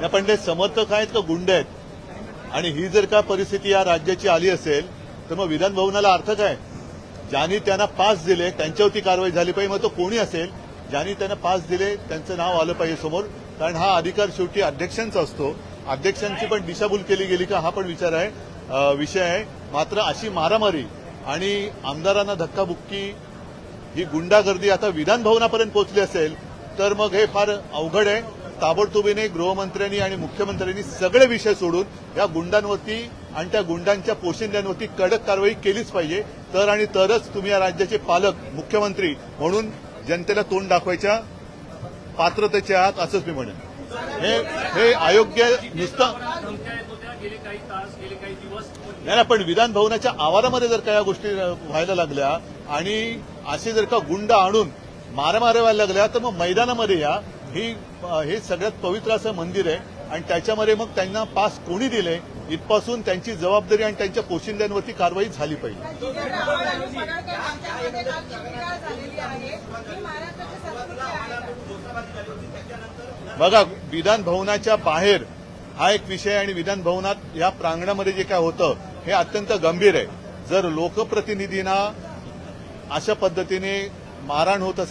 नाही पण ते समर्थक आहेत का गुंड आहेत. आणि ही जर का परिस्थिती या राज्याची आली असेल तर मग विधान भवनाला अर्थ काय? ज्यांनी त्यांना पास दिले त्यांच्यावरती कारवाई झाली पाहिजे मग तो कोणी असेल? ज्यांनी त्यांना पास दिले त्यांचं नाव आलं पाहिजे समोर. कारण हा अधिकार शेवटी अध्यक्षांचा असतो. अध्यक्षांची पण दिशाभूल केली गेली का हा पण विचार आहे विषय आहे. मात्र अशी मारामारी आणि आमदारांना धक्काबुक्की ही गुंडागर्दी आता विधानभवनापर्यंत पोहोचली असेल तर मग हे फार अवघड आहे. ताबडतोबीने गृहमंत्र्यांनी आणि मुख्यमंत्र्यांनी सगळे विषय सोडून या गुंडांवरती आणि त्या गुंडांच्या पोशिंद्यांवरती कडक कारवाई केलीच पाहिजे. तर आणि तरच तुम्ही या राज्याचे पालक मुख्यमंत्री म्हणून जनतेला तोंड दाखवायच्या पात्रतेचे आहात असंच मी म्हणेन. हे हे अयोग्य नुसतं. नाही पण विधान भवनाच्या आवारामध्ये जर का या गोष्टी व्हायला लागल्या आणि असे जर का गुंड आणून मारामाऱ्या व्हायला लागल्या तर मग मैदानामध्ये या. ही हे सगळ्यात पवित्र असं मंदिर आहे. आणि त्याच्यामध्ये मग त्यांना पास कोणी दिले इथपासून त्यांची जबाबदारी आणि त्यांच्या पोशिंद्यांवरती कारवाई झाली पाहिजे. बघा विधान भवनाच्या बाहेर हा एक विषय आणि विधान भवनात या प्रांगणामध्ये जे काय होतं हे अत्यंत गंभीर आहे. जर लोकप्रतिनिधींना अशा पद्धतीने मारहाण होत असेल